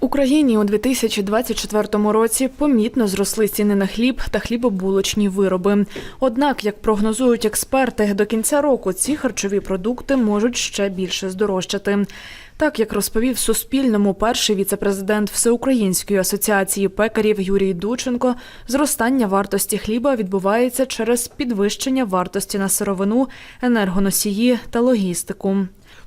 Україні у 2024 році помітно зросли ціни на хліб та хлібобулочні вироби. Однак, як прогнозують експерти, до кінця року ці харчові продукти можуть ще більше здорожчати. Так як розповів Суспільному перший віцепрезидент Всеукраїнської асоціації пекарів Юрій Дученко, зростання вартості хліба відбувається через підвищення вартості на сировину, енергоносії та логістику.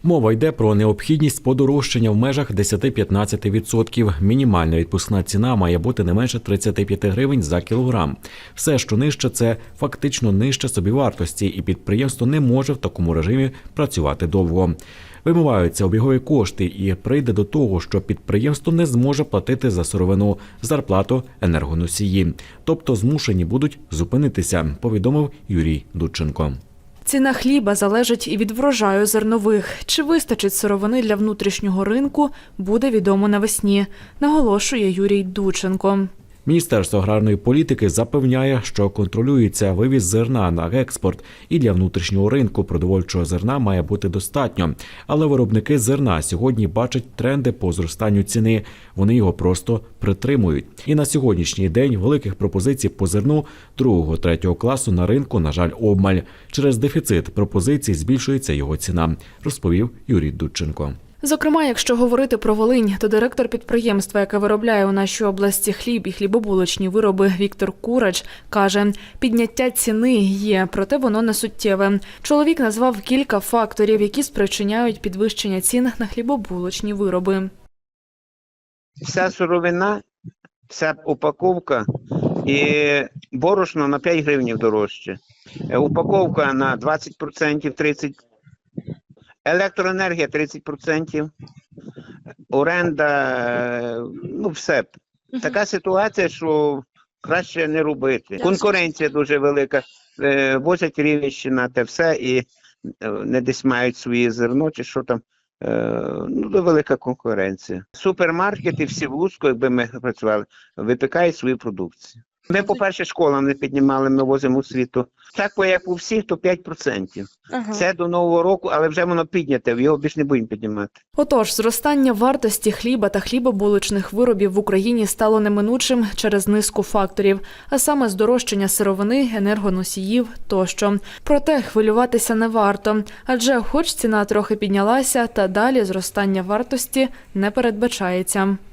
Мова йде про необхідність подорожчання в межах 10-15%. Мінімальна відпускна ціна має бути не менше 35 гривень за кілограм. Все, що нижче, це фактично нижче собівартості, і підприємство не може в такому режимі працювати довго. Вимиваються обігові кошти, і прийде до того, що підприємство не зможе платити за сировину, зарплату, енергоносії. Тобто змушені будуть зупинитися, повідомив Юрій Дудченко. Ціна хліба залежить і від врожаю зернових. Чи вистачить сировини для внутрішнього ринку, буде відомо навесні, наголошує Юрій Дученко. Міністерство аграрної політики запевняє, що контролюється вивіз зерна на експорт, і для внутрішнього ринку продовольчого зерна має бути достатньо. Але виробники зерна сьогодні бачать тренди по зростанню ціни. Вони його просто притримують. І на сьогоднішній день великих пропозицій по зерну другого третього класу на ринку, на жаль, обмаль. Через дефіцит пропозицій збільшується його ціна, розповів Юрій Дудченко. Зокрема, якщо говорити про Волинь, то директор підприємства, яке виробляє у нашій області хліб і хлібобулочні вироби Віктор Курач, каже, підняття ціни є, проте воно не суттєве. Чоловік назвав кілька факторів, які спричиняють підвищення цін на хлібобулочні вироби. вся сировина, вся упаковка і борошно на 5 гривень дорожче. Упаковка на 20%, 30%, електроенергія 30%, оренда, е, ну все. Така ситуація, що краще не робити. Конкуренція дуже велика. Е, Возять Рівненщина, те все, і е, не десь мають своє зерно, чи що там. Ну, велика конкуренція. Супермаркети всі в Луцьку, якби ми працювали, випікають свою продукцію. Ми, по-перше, школам не піднімали, ми возимо у світу. Так, як у всіх, то 5%. Це до Нового року, але вже воно підняте, його більш не будемо піднімати. Отож, зростання вартості хліба та хлібобулочних виробів в Україні стало неминучим через низку факторів, а саме здорожчання сировини, енергоносіїв тощо. Проте хвилюватися не варто, адже хоч ціна трохи піднялася, та далі зростання вартості не передбачається.